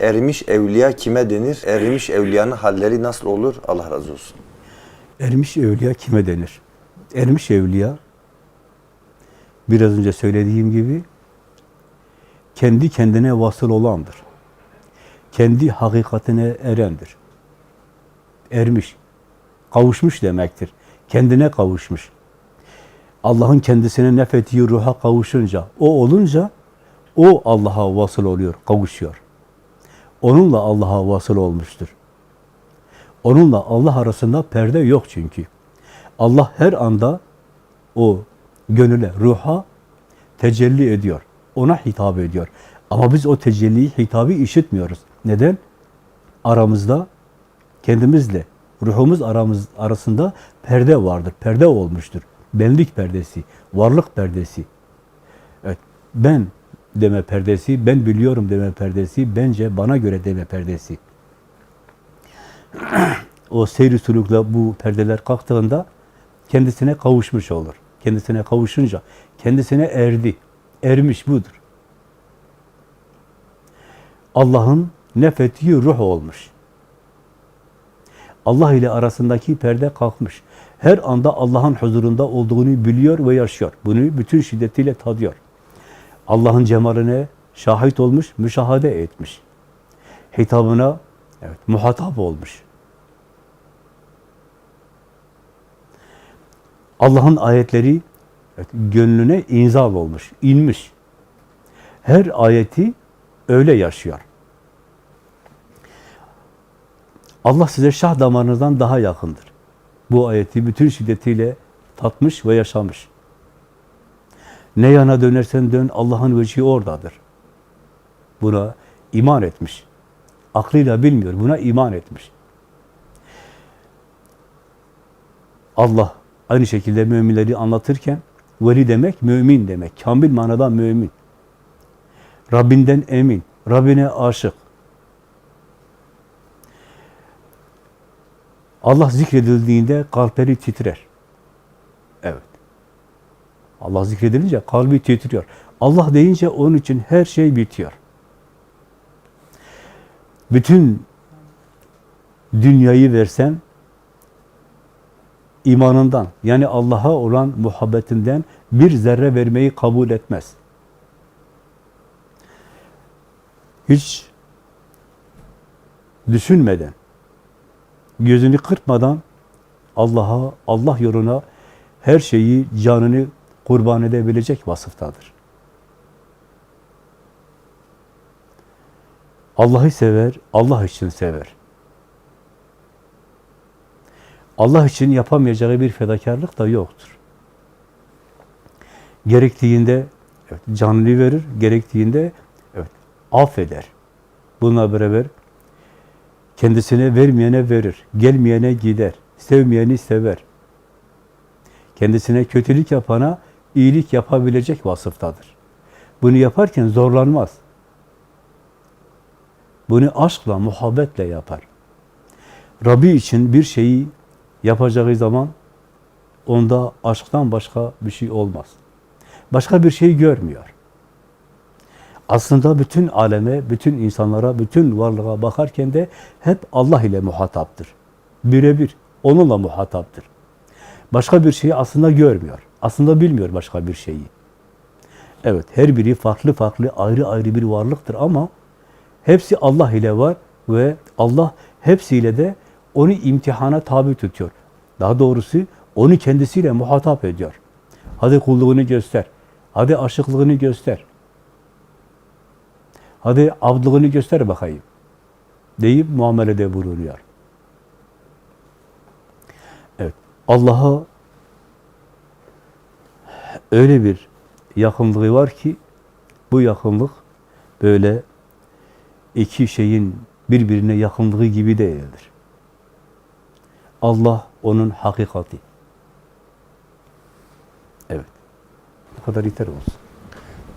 Ermiş evliya kime denir? Ermiş evliyanın halleri nasıl olur? Allah razı olsun. Ermiş evliya kime denir? Ermiş evliya, biraz önce söylediğim gibi, kendi kendine vasıl olandır. Kendi hakikatine erendir. Ermiş, kavuşmuş demektir. Kendine kavuşmuş. Allah'ın kendisine nefettiği ruha kavuşunca, o olunca, o Allah'a vasıl oluyor, kavuşuyor. Onunla Allah'a vasıl olmuştur. Onunla Allah arasında perde yok çünkü. Allah her anda o gönüle, ruha tecelli ediyor. Ona hitap ediyor. Ama biz o tecelliyi, hitabı işitmiyoruz. Neden? Aramızda kendimizle, ruhumuz aramız arasında perde vardır. Perde olmuştur. Benlik perdesi, varlık perdesi. Evet, ben deme perdesi, ben biliyorum deme perdesi, bence bana göre deme perdesi. o seyri sulukla bu perdeler kalktığında kendisine kavuşmuş olur. Kendisine kavuşunca kendisine erdi. Ermiş budur. Allah'ın nefettiği ruh olmuş. Allah ile arasındaki perde kalkmış. Her anda Allah'ın huzurunda olduğunu biliyor ve yaşıyor. Bunu bütün şiddetiyle tadıyor. Allah'ın cemaline şahit olmuş, müşahede etmiş. Hitabına evet, muhatap olmuş. Allah'ın ayetleri evet, gönlüne inzal olmuş, inmiş. Her ayeti öyle yaşıyor. Allah size şah damarınızdan daha yakındır. Bu ayeti bütün şiddetiyle tatmış ve yaşamış. Ne yana dönersen dön, Allah'ın vecihi oradadır. Buna iman etmiş. Aklıyla bilmiyor, buna iman etmiş. Allah aynı şekilde müminleri anlatırken, veli demek, mümin demek. Kamil manada mümin. Rabbinden emin, Rabbine aşık. Allah zikredildiğinde kalpleri titrer. Evet. Allah zikredilince kalbi titriyor. Allah deyince onun için her şey bitiyor. Bütün dünyayı versen imanından yani Allah'a olan muhabbetinden bir zerre vermeyi kabul etmez. Hiç düşünmeden, gözünü kırpmadan Allah'a, Allah yoluna her şeyi, canını kurban edebilecek vasıftadır. Allah'ı sever, Allah için sever. Allah için yapamayacağı bir fedakarlık da yoktur. Gerektiğinde evet, canını verir, gerektiğinde evet, affeder. Bununla beraber kendisine vermeyene verir, gelmeyene gider, sevmeyeni sever. Kendisine kötülük yapana iyilik yapabilecek vasıftadır. Bunu yaparken zorlanmaz. Bunu aşkla, muhabbetle yapar. Rabbi için bir şeyi yapacağı zaman onda aşktan başka bir şey olmaz. Başka bir şey görmüyor. Aslında bütün aleme, bütün insanlara, bütün varlığa bakarken de hep Allah ile muhataptır. Birebir onunla muhataptır. Başka bir şeyi aslında görmüyor. Aslında bilmiyor başka bir şeyi. Evet, her biri farklı farklı, ayrı ayrı bir varlıktır ama hepsi Allah ile var ve Allah hepsiyle de onu imtihana tabi tutuyor. Daha doğrusu onu kendisiyle muhatap ediyor. Hadi kulluğunu göster. Hadi aşıklığını göster. Hadi abdlığını göster bakayım. Deyip muamelede bulunuyor. Evet. Allah'a öyle bir yakınlığı var ki bu yakınlık böyle iki şeyin birbirine yakınlığı gibi değildir. Allah onun hakikati. Evet. Bu kadar yeter olsun.